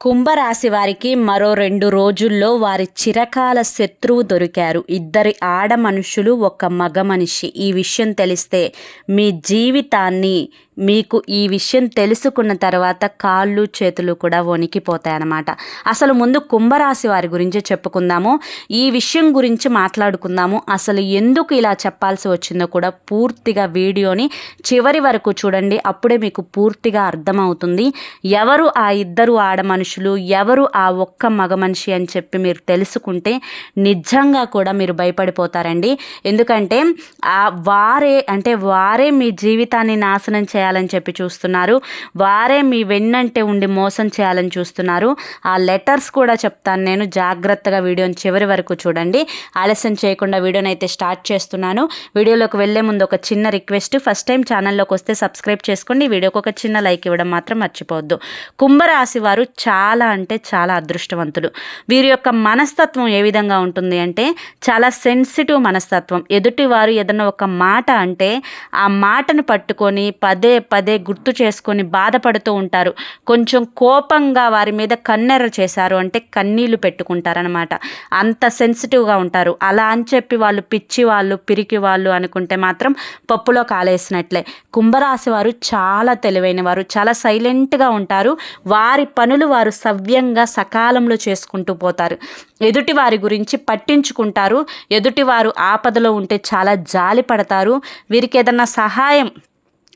కుంభరాశి వారికి మరో రెండు రోజుల్లో వారి చిరకాల శత్రువు దొరికారు. ఇద్దరి ఆడ మనుషులు ఒక మగ మనిషి ఈ విషయం తెలిస్తే మీ జీవితాన్ని మీకు ఈ విషయం తెలుసుకున్న తర్వాత కాళ్ళు చేతులు కూడా వణికిపోతాయి అన్నమాట అసలు ముందు కుంభరాశి వారి గురించి చెప్పుకుందాము. ఈ విషయం గురించి మాట్లాడుకుందాము. అసలు ఎందుకు ఇలా చెప్పాల్సి వచ్చిందో కూడా పూర్తిగా వీడియోని చివరి వరకు చూడండి. అప్పుడే మీకు పూర్తిగా అర్థమవుతుంది. ఎవరు ఆ ఇద్దరు ఆడ మనుషులు ఎవరు ఆ ఒక్క మగ మనిషి అని చెప్పి మీరు తెలుసుకుంటే నిజంగా కూడా మీరు భయపడిపోతారండి. ఎందుకంటే ఆ వారే అంటే వారే మీ జీవితాన్ని నాశనం చేయాలని చెప్పి చూస్తున్నారు. వారే మీ వెన్నంటే ఉండి మోసం చేయాలని చూస్తున్నారు. ఆ లెటర్స్ కూడా చెప్తాను నేను. జాగ్రత్తగా వీడియోని చివరి వరకు చూడండి. ఆలస్యం చేయకుండా వీడియోని అయితే స్టార్ట్ చేస్తున్నాను. వీడియోలోకి వెళ్ళే ముందు ఒక చిన్న రిక్వెస్ట్. ఫస్ట్ టైం ఛానల్లోకి వస్తే సబ్స్క్రైబ్ చేసుకోండి. వీడియోకి ఒక చిన్న లైక్ ఇవ్వడం మాత్రం మర్చిపోవద్దు. కుంభరాశి వారు చాలా అంటే చాలా అదృష్టవంతులు. వీరి యొక్క మనస్తత్వం ఏ విధంగా ఉంటుంది అంటే చాలా సెన్సిటివ్ మనస్తత్వం. ఎదుటి వారు ఏదైనా ఒక మాట అంటే ఆ మాటను పట్టుకొని పదే పదే గుర్తు చేసుకొని బాధపడుతూ ఉంటారు. కొంచెం కోపంగా వారి మీద కన్నెర చేశారు అంటే కన్నీళ్ళు పెట్టుకుంటారనమాట అంత సెన్సిటివ్గా ఉంటారు. అలా అని చెప్పి వాళ్ళు పిచ్చి వాళ్ళు పిరికి వాళ్ళు అనుకుంటే మాత్రం పప్పులో కాలేసినట్లే. కుంభరాశి వారు చాలా తెలివైన వారు చాలా సైలెంట్గా ఉంటారు. వారి పనులు వారు సవ్యంగా సకాలంలో చేసుకుంటూ పోతారు. ఎదుటి వారి గురించి పట్టించుకుంటారు. ఎదుటివారు ఆపదలో ఉంటే చాలా జాలి పడతారు. వీరికి ఏదన్నా సహాయం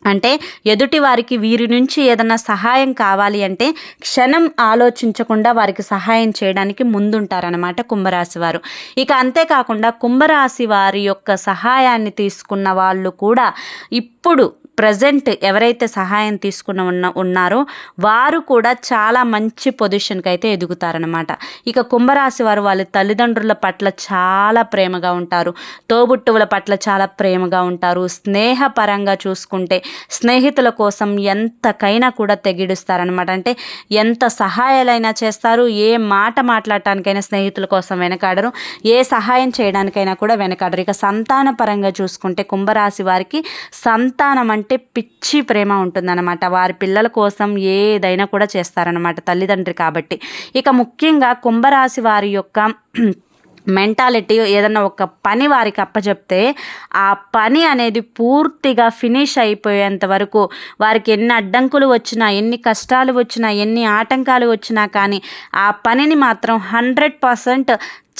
అంటే ఎదుటి వారికి వీరి నుంచి ఏదైనా సహాయం కావాలి అంటే క్షణం ఆలోచించకుండా వారికి సహాయం చేయడానికి ముందుంటారనమాట కుంభరాశి వారు. ఇక అంతేకాకుండా కుంభరాశి వారి యొక్క సహాయాన్ని తీసుకున్న వాళ్ళు కూడా ఇప్పుడు ప్రజెంట్ ఎవరైతే సహాయం తీసుకున్న ఉన్న ఉన్నారో వారు కూడా చాలా మంచి పొజిషన్కి అయితే ఎదుగుతారనమాట ఇక కుంభరాశి వారు వాళ్ళ తల్లిదండ్రుల పట్ల చాలా ప్రేమగా ఉంటారు. తోబుట్టువుల పట్ల చాలా ప్రేమగా ఉంటారు. స్నేహపరంగా చూసుకుంటే స్నేహితుల కోసం ఎంతకైనా కూడా తెగిడుస్తారనమాట అంటే ఎంత సహాయాలైనా చేస్తారు. ఏ మాట మాట్లాడటానికైనా స్నేహితుల కోసం వెనకాడరు. ఏ సహాయం చేయడానికైనా కూడా వెనకాడరు. ఇక సంతాన పరంగా చూసుకుంటే కుంభరాశి వారికి సంతానం అంటే అంటే పిచ్చి ప్రేమ ఉంటుందన్నమాట. వారి పిల్లల కోసం ఏదైనా కూడా చేస్తారనమాట తల్లిదండ్రి కాబట్టి. ఇక ముఖ్యంగా కుంభరాశి వారి యొక్క మెంటాలిటీ ఏదన్నా ఒక పని వారికి అప్పచెప్తే ఆ పని అనేది పూర్తిగా ఫినిష్ అయిపోయేంత వరకు వారికి ఎన్ని అడ్డంకులు వచ్చినా ఎన్ని కష్టాలు వచ్చినా ఎన్ని ఆటంకాలు వచ్చినా కానీ ఆ పనిని మాత్రం హండ్రెడ్ పర్సెంట్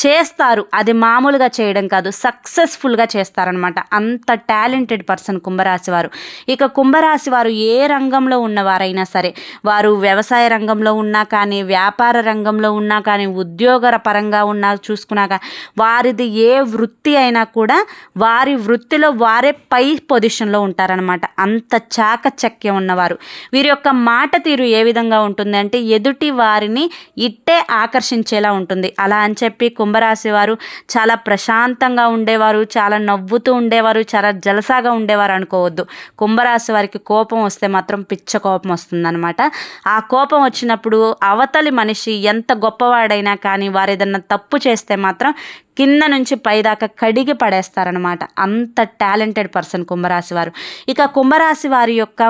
చేస్తారు. అది మామూలుగా చేయడం కాదు. సక్సెస్ఫుల్గా చేస్తారనమాట అంత టాలెంటెడ్ పర్సన్ కుంభరాశి వారు ఇక కుంభరాశి వారు ఏ రంగంలో ఉన్నవారైనా సరే వారు వ్యవసాయ రంగంలో ఉన్నా కానీ వ్యాపార రంగంలో ఉన్నా కానీ ఉద్యోగ పరంగా ఉన్నా చూసుకున్నాక వారిది ఏ వృత్తి అయినా కూడా వారి వృత్తిలో వారే పై పొజిషన్లో ఉంటారనమాట అంత చాకచక్యం ఉన్నవారు. వీరి యొక్క మాట తీరు ఏ విధంగా ఉంటుంది అంటే ఎదుటి వారిని ఇట్టే ఆకర్షించేలా ఉంటుంది. అలా అని చెప్పి కుంభరాశి వారు చాలా ప్రశాంతంగా ఉండేవారు చాలా నవ్వుతూ ఉండేవారు చాలా జలసాగా ఉండేవారు అనుకోవద్దు. కుంభరాశి వారికి కోపం వస్తే మాత్రం పిచ్చ కోపం వస్తుందన్నమాట. ఆ కోపం వచ్చినప్పుడు అవతలి మనిషి ఎంత గొప్పవాడైనా కానీ వారు ఏదన్నా తప్పు చేస్తే మాత్రం కింద నుంచి పైదాకా కడిగి పడేస్తారనమాట అంత టాలెంటెడ్ పర్సన్ కుంభరాశి వారు ఇక కుంభరాశి వారి యొక్క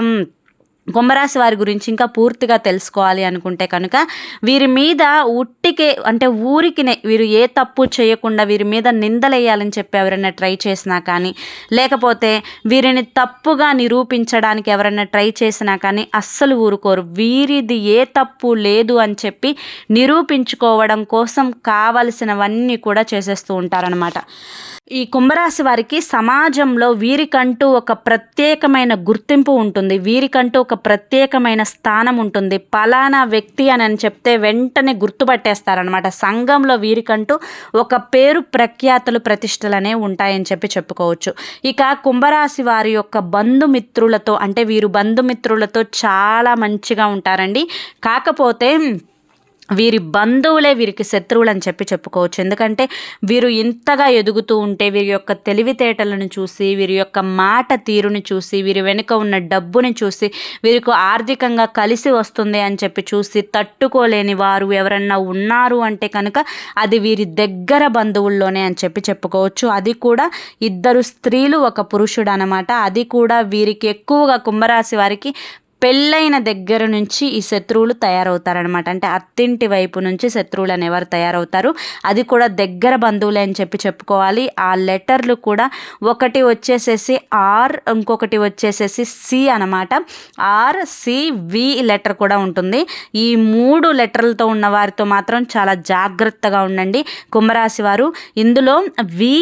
కుంభరాశి వారి గురించి ఇంకా పూర్తిగా తెలుసుకోవాలి అనుకుంటే కనుక వీరి మీద ఉట్టికే అంటే ఊరికినే వీరు ఏ తప్పు చేయకుండా వీరి మీద నిందలేయాలని చెప్పి ఎవరైనా ట్రై చేసినా కానీ లేకపోతే వీరిని తప్పుగా నిరూపించడానికి ఎవరైనా ట్రై చేసినా కానీ అస్సలు ఊరుకోరు. వీరిది ఏ తప్పు లేదు అని చెప్పి నిరూపించుకోవడం కోసం కావలసినవన్నీ కూడా చేసేస్తూ ఉంటారనమాట ఈ కుంభరాశి వారికి సమాజంలో వీరికంటూ ఒక ప్రత్యేకమైన గుర్తింపు ఉంటుంది. వీరికంటూ ఒక ప్రత్యేకమైన స్థానం ఉంటుంది. పలానా వ్యక్తి అని అని చెప్తే వెంటనే గుర్తుపట్టేస్తారనమాట సంఘంలో వీరికంటూ ఒక పేరు ప్రఖ్యాతులు ప్రతిష్టలనే ఉంటాయని చెప్పి చెప్పుకోవచ్చు. ఇక కుంభరాశి వారి యొక్క బంధుమిత్రులతో అంటే వీరు బంధుమిత్రులతో చాలా మంచిగా ఉంటారండి. కాకపోతే వీరి బంధువులే వీరికి శత్రువులు అని చెప్పి చెప్పుకోవచ్చు. ఎందుకంటే వీరు ఇంతగా ఎదుగుతూ ఉంటే వీరి యొక్క తెలివితేటలను చూసి వీరి యొక్క మాట తీరుని చూసి వీరి వెనుక ఉన్న డబ్బుని చూసి వీరికి ఆర్థికంగా కలిసి వస్తుంది అని చెప్పి చూసి తట్టుకోలేని వారు ఎవరన్నా ఉన్నారు అంటే కనుక అది వీరి దగ్గర బంధువుల్లోనే అని చెప్పి చెప్పుకోవచ్చు. అది కూడా ఇద్దరు స్త్రీలు ఒక పురుషుడు అనమాట అది కూడా వీరికి ఎక్కువగా కుంభరాశి వారికి పెళ్ళైన దగ్గర నుంచి ఈ శత్రువులు తయారవుతారనమాట అంటే అత్తింటి వైపు నుంచి శత్రువులు అనేవారు తయారవుతారు. అది కూడా దగ్గర బంధువులే అని చెప్పి చెప్పుకోవాలి. ఆ లెటర్లు కూడా ఒకటి వచ్చేసేసి ఆర్ ఇంకొకటి వచ్చేసేసి సి అనమాట ఆర్ సి వి లెటర్ కూడా ఉంటుంది. ఈ మూడు లెటర్లతో ఉన్న వారితో మాత్రం చాలా జాగ్రత్తగా ఉండండి కుంభరాశి వారు. ఇందులో వి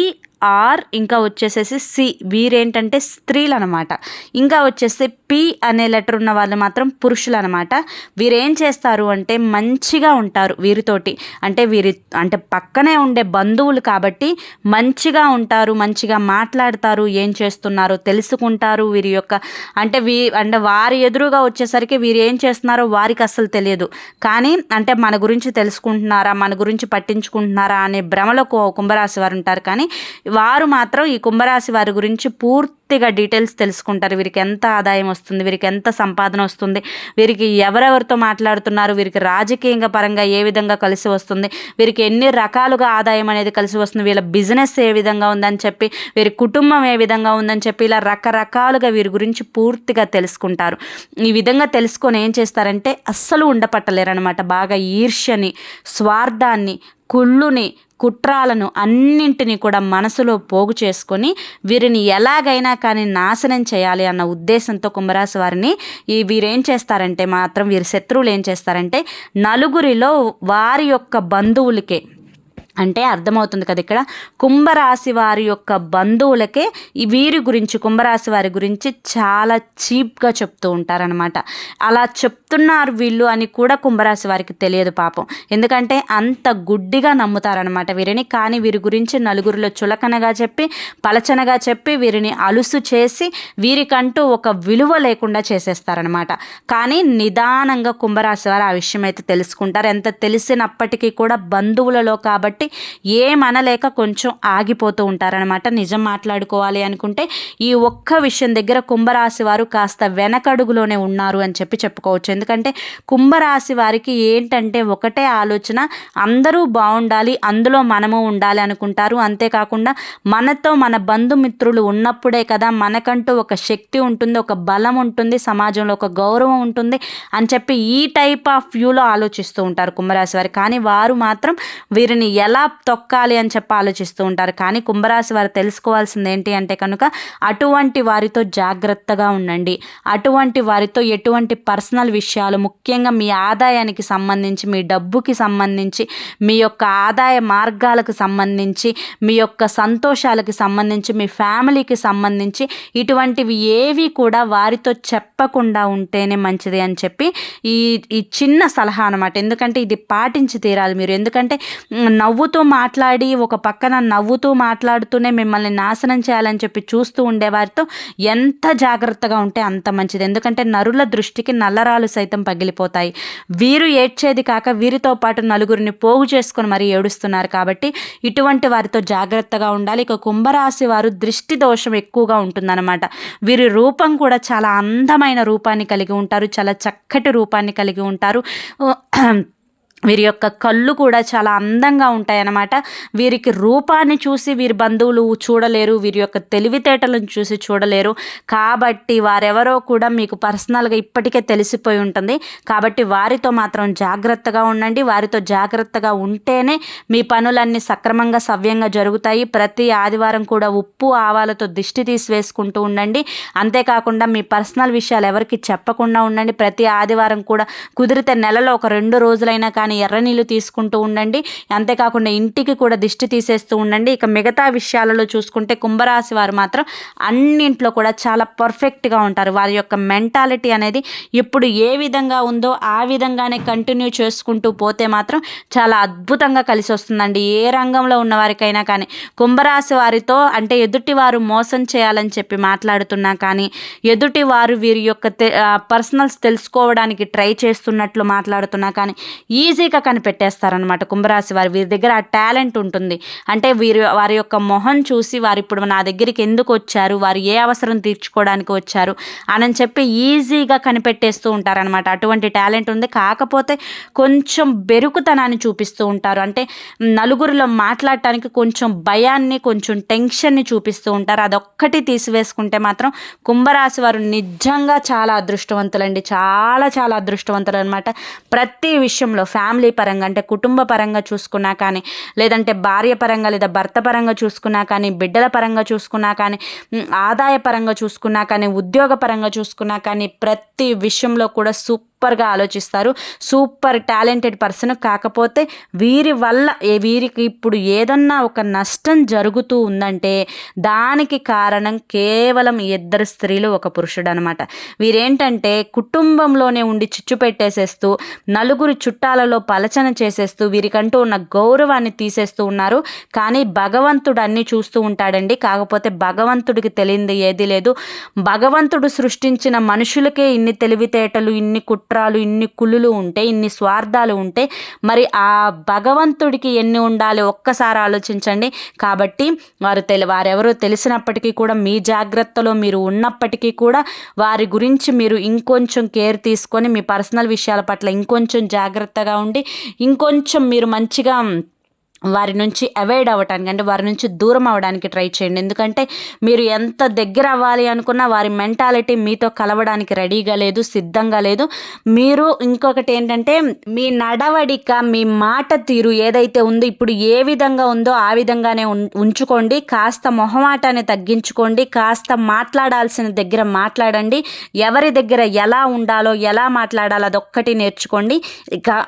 ఆర్ ఇంకా వచ్చేసేసి సి. వీరేంటంటే స్త్రీలు అనమాట ఇంకా వచ్చేసి పి అనే లెటర్ ఉన్న వాళ్ళు మాత్రం పురుషులు అనమాట వీరేం చేస్తారు అంటే మంచిగా ఉంటారు వీరితోటి. అంటే వీరి అంటే పక్కనే ఉండే బంధువులు కాబట్టి మంచిగా ఉంటారు మంచిగా మాట్లాడతారు ఏం చేస్తున్నారో తెలుసుకుంటారు వీరి యొక్క. అంటే వీ అంటే వారి ఎదురుగా వచ్చేసరికి వీరు ఏం చేస్తున్నారో వారికి అస్సలు తెలియదు. కానీ అంటే మన గురించి తెలుసుకుంటున్నారా మన గురించి పట్టించుకుంటున్నారా అనే భ్రమలో కుంభరాశి వారు ఉంటారు. కానీ వారు మాత్రం ఈ కుంభరాశి వారి గురించి పూర్తి పూర్తిగా డీటెయిల్స్ తెలుసుకుంటారు. వీరికి ఎంత ఆదాయం వస్తుంది వీరికి ఎంత సంపాదన వస్తుంది వీరికి ఎవరెవరితో మాట్లాడుతున్నారు వీరికి రాజకీయంగా పరంగా ఏ విధంగా కలిసి వస్తుంది వీరికి ఎన్ని రకాలుగా ఆదాయం అనేది కలిసి వస్తుంది వీళ్ళ బిజినెస్ ఏ విధంగా ఉందని చెప్పి వీరి కుటుంబం ఏ విధంగా ఉందని చెప్పి ఇలా రకరకాలుగా వీరి గురించి పూర్తిగా తెలుసుకుంటారు. ఈ విధంగా తెలుసుకొని ఏం చేస్తారంటే అస్సలు ఉండపట్టలేరనమాట బాగా ఈర్ష్యని స్వార్థాన్ని కుళ్ళుని కుట్రాలను అన్నింటినీ కూడా మనసులో పోగు చేసుకొని వీరిని ఎలాగైనా కానీ నాశనం చేయాలి అన్న ఉద్దేశంతో కుంభరాశి వారిని ఈ వీరేం చేస్తారంటే మాత్రం వీరి శత్రువులు ఏం చేస్తారంటే నలుగురిలో వారి యొక్క బంధువులకే అంటే అర్థమవుతుంది కదా ఇక్కడ. కుంభరాశి వారి యొక్క బంధువులకే వీరి గురించి కుంభరాశి వారి గురించి చాలా చీప్గా చెప్తూ ఉంటారనమాట అలా చెప్తున్నారు వీళ్ళు అని కూడా కుంభరాశి వారికి తెలియదు పాపం. ఎందుకంటే అంత గుడ్డిగా నమ్ముతారనమాట వీరిని. కానీ వీరి గురించి నలుగురిలో చులకనగా చెప్పి పలచనగా చెప్పి వీరిని అలుసు చేసి వీరికంటూ ఒక విలువ లేకుండా చేసేస్తారనమాట కానీ నిదానంగా కుంభరాశి వారు ఆ విషయం అయితే తెలుసుకుంటారు. ఎంత తెలిసినప్పటికీ కూడా బంధువులలో కాబట్టి ఏమనలేక కొంచెం ఆగిపోతూ ఉంటారనమాట నిజం మాట్లాడుకోవాలి అనుకుంటే ఈ ఒక్క విషయం దగ్గర కుంభరాశి వారు కాస్త వెనకడుగులోనే ఉన్నారు అని చెప్పి చెప్పుకోవచ్చు. ఎందుకంటే కుంభరాశి వారికి ఏంటంటే ఒకటే ఆలోచన అందరూ బాగుండాలి అందులో మనము ఉండాలి అనుకుంటారు. అంతేకాకుండా మనతో మన బంధుమిత్రులు ఉన్నప్పుడే కదా మనకంటూ ఒక శక్తి ఉంటుంది ఒక బలం ఉంటుంది సమాజంలో ఒక గౌరవం ఉంటుంది అని చెప్పి ఈ టైప్ ఆఫ్ వ్యూలో ఆలోచిస్తూ ఉంటారు కుంభరాశి వారు. కానీ వారు మాత్రం వీరిని ఎలా ఎలా తొక్కాలి అని చెప్పి ఆలోచిస్తూ ఉంటారు. కానీ కుంభరాశి వారు తెలుసుకోవాల్సింది ఏంటి అంటే కనుక అటువంటి వారితో జాగ్రత్తగా ఉండండి. అటువంటి వారితో ఎటువంటి పర్సనల్ విషయాలు ముఖ్యంగా మీ ఆదాయానికి సంబంధించి మీ డబ్బుకి సంబంధించి మీ యొక్క ఆదాయ మార్గాలకు సంబంధించి మీ యొక్క సంతోషాలకి సంబంధించి మీ ఫ్యామిలీకి సంబంధించి ఇటువంటివి ఏవి కూడా వారితో చెప్పకుండా ఉంటేనే మంచిది అని చెప్పి ఈ ఈ చిన్న సలహా అనమాట ఎందుకంటే ఇది పాటించి తీరాలి మీరు. ఎందుకంటే నవ్వు నవ్వుతూ మాట్లాడి ఒక పక్కన నవ్వుతూ మాట్లాడుతూనే మిమ్మల్ని నాశనం చేయాలని చెప్పి చూస్తూ ఉండేవారితో ఎంత జాగ్రత్తగా ఉంటే అంత మంచిది. ఎందుకంటే నరుల దృష్టికి నల్లరాలు సైతం పగిలిపోతాయి. వీరు ఏడ్చేది కాక వీరితో పాటు నలుగురిని పోగు చేసుకొని మరీ ఏడుస్తున్నారు కాబట్టి ఇటువంటి వారితో జాగ్రత్తగా ఉండాలి. ఇక కుంభరాశి వారు దృష్టి దోషం ఎక్కువగా ఉంటుందన్నమాట. వీరి రూపం కూడా చాలా అందమైన రూపాన్ని కలిగి ఉంటారు. చాలా చక్కటి రూపాన్ని కలిగి ఉంటారు. వీరి యొక్క కళ్ళు కూడా చాలా అందంగా ఉంటాయి అన్నమాట వీరికి రూపాన్ని చూసి వీరి బంధువులు చూడలేరు వీరి యొక్క తెలివితేటలను చూసి చూడలేరు. కాబట్టి వారెవరో కూడా మీకు పర్సనల్గా ఇప్పటికే తెలిసిపోయి ఉంటుంది. కాబట్టి వారితో మాత్రం జాగ్రత్తగా ఉండండి. వారితో జాగ్రత్తగా ఉంటేనే మీ పనులన్నీ సక్రమంగా సవ్యంగా జరుగుతాయి. ప్రతి ఆదివారం కూడా ఉప్పు ఆవాలతో దిష్టి తీసివేసుకుంటూ ఉండండి. అంతేకాకుండా మీ పర్సనల్ విషయాలు ఎవరికి చెప్పకుండా ఉండండి. ప్రతి ఆదివారం కూడా కుదిరితే నెలలో ఒక రెండు రోజులైనా కానీ కానీ ఎర్ర నీళ్ళు తీసుకుంటూ ఉండండి. అంతేకాకుండా ఇంటికి కూడా దిష్టి తీసేస్తూ ఉండండి. ఇక మిగతా విషయాలలో చూసుకుంటే కుంభరాశి వారు మాత్రం అన్నింట్లో కూడా చాలా పర్ఫెక్ట్గా ఉంటారు. వారి యొక్క మెంటాలిటీ అనేది ఇప్పుడు ఏ విధంగా ఉందో ఆ విధంగానే కంటిన్యూ చేసుకుంటూ పోతే మాత్రం చాలా అద్భుతంగా కలిసి వస్తుందండి. ఏ రంగంలో ఉన్న వారికైనా కానీ కుంభరాశి వారితో అంటే ఎదుటి వారు మోసం చేయాలని చెప్పి మాట్లాడుతున్నా కానీ ఎదుటి వారు వీరి యొక్క పర్సనల్స్ తెలుసుకోవడానికి ట్రై చేస్తున్నట్లు మాట్లాడుతున్నా కానీ ఈజీ ఈజీగా కనిపెట్టేస్తారనమాట కుంభరాశి వారు వీరి దగ్గర ఆ టాలెంట్ ఉంటుంది. అంటే వీరి వారి యొక్క మొహం చూసి వారు ఇప్పుడు నా దగ్గరికి ఎందుకు వచ్చారు? వారు ఏ అవసరం తీర్చుకోవడానికి వచ్చారు? అని చెప్పి ఈజీగా కనిపెట్టేస్తూ ఉంటారనమాట అటువంటి టాలెంట్ ఉంది. కాకపోతే కొంచెం బెరుకుతనాన్ని చూపిస్తూ ఉంటారు. అంటే నలుగురిలో మాట్లాడటానికి కొంచెం భయాన్ని కొంచెం టెన్షన్ని చూపిస్తూ ఉంటారు. అదొక్కటి తీసివేసుకుంటే మాత్రం కుంభరాశి వారు నిజంగా చాలా అదృష్టవంతులండి. చాలా చాలా అదృష్టవంతులు అనమాట ప్రతి విషయంలో ఫ్యామిలీ పరంగా అంటే కుటుంబ పరంగా చూసుకున్నా కానీ లేదంటే భార్య పరంగా లేదా భర్త పరంగా చూసుకున్నా కానీ బిడ్డల పరంగా చూసుకున్నా కానీ ఆదాయ పరంగా చూసుకున్నా కానీ ఉద్యోగ పరంగా చూసుకున్నా కానీ ప్రతి విషయంలో కూడా సూపర్ సూపర్గా ఆలోచిస్తారు. సూపర్ టాలెంటెడ్ పర్సన్ కాకపోతే వీరి వల్ల వీరికి ఇప్పుడు ఏదన్నా ఒక నష్టం జరుగుతూ ఉందంటే దానికి కారణం కేవలం ఇద్దరు స్త్రీలు ఒక పురుషుడు అనమాట వీరేంటంటే కుటుంబంలోనే ఉండి చిచ్చు పెట్టేసేస్తూ నలుగురు చుట్టాలలో పలచన చేసేస్తూ వీరికంటూ ఉన్న గౌరవాన్ని తీసేస్తూ ఉన్నారు. కానీ భగవంతుడు అన్నీ చూస్తూ ఉంటాడండి. కాకపోతే భగవంతుడికి తెలియంది ఏది లేదు. భగవంతుడు సృష్టించిన మనుషులకే ఇన్ని తెలివితేటలు ఇన్ని కుట్ కుట్రాలు ఇన్ని కుళ్ళులు ఉంటే ఇన్ని స్వార్థాలు ఉంటే మరి ఆ భగవంతుడికి ఎన్ని ఉండాలి? ఒక్కసారి ఆలోచించండి. కాబట్టి వారు తెలి వారెవరో తెలిసినప్పటికీ కూడా మీ జాగ్రత్తలో మీరు ఉన్నప్పటికీ కూడా వారి గురించి మీరు ఇంకొంచెం కేర్ తీసుకొని మీ పర్సనల్ విషయాల పట్ల ఇంకొంచెం జాగ్రత్తగా ఉండి ఇంకొంచెం మీరు మంచిగా వారి నుంచి అవాయిడ్ అవ్వటానికి అంటే వారి నుంచి దూరం అవ్వడానికి ట్రై చేయండి. ఎందుకంటే మీరు ఎంత దగ్గర అవ్వాలి అనుకున్నా వారి మెంటాలిటీ మీతో కలవడానికి రెడీగా లేదు సిద్ధంగా లేదు. మీరు ఇంకొకటి ఏంటంటే మీ నడవడిక మీ మాట తీరు ఏదైతే ఉందో ఇప్పుడు ఏ విధంగా ఉందో ఆ విధంగానే ఉం- ఉంచుకోండి. కాస్త మొహమాటాన్ని తగ్గించుకోండి. కాస్త మాట్లాడాల్సిన దగ్గర మాట్లాడండి. ఎవరి దగ్గర ఎలా ఉండాలో ఎలా మాట్లాడాలో అదొక్కటి నేర్చుకోండి. ఇక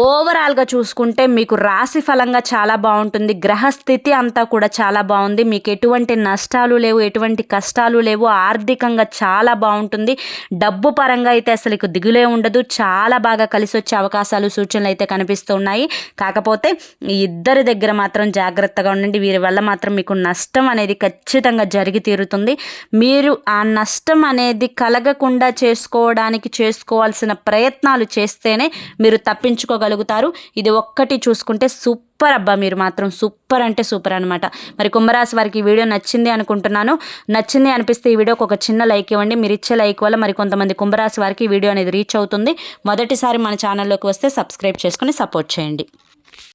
ఓవరాల్గా చూసుకుంటే మీకు రాశి ఫలంగా చాలా బాగుంటుంది. గ్రహస్థితి అంతా కూడా చాలా బాగుంది. మీకు ఎటువంటి నష్టాలు లేవు ఎటువంటి కష్టాలు లేవు. ఆర్థికంగా చాలా బాగుంటుంది. డబ్బు పరంగా అయితే అసలు దిగులే ఉండదు. చాలా బాగా కలిసి వచ్చే అవకాశాలు సూచనలు అయితే కనిపిస్తున్నాయి కాకపోతే ఈ ఇద్దరి దగ్గర మాత్రం జాగ్రత్తగా ఉండండి. వీరి వల్ల మాత్రం మీకు నష్టం అనేది ఖచ్చితంగా జరిగి తీరుతుంది. మీరు ఆ నష్టం అనేది కలగకుండా చేసుకోవడానికి చేసుకోవాల్సిన ప్రయత్నాలు చేస్తేనే మీరు తప్పించుకో చేసుకోగలుగుతారు. ఇది ఒక్కటి చూసుకుంటే సూపర్ అబ్బా మీరు మాత్రం సూపర్ అంటే సూపర్ అనమాట మరి కుంభరాశి వారికి ఈ వీడియో నచ్చింది అనుకుంటున్నాను. నచ్చింది అనిపిస్తే ఈ వీడియోకి ఒక చిన్న లైక్ ఇవ్వండి. మీరు ఇచ్చే లైక్ వల్ల మరి కొంతమంది కుంభరాశి వారికి ఈ వీడియో అనేది రీచ్ అవుతుంది. మొదటిసారి మన ఛానల్లోకి వస్తే సబ్స్క్రైబ్ చేసుకుని సపోర్ట్ చేయండి.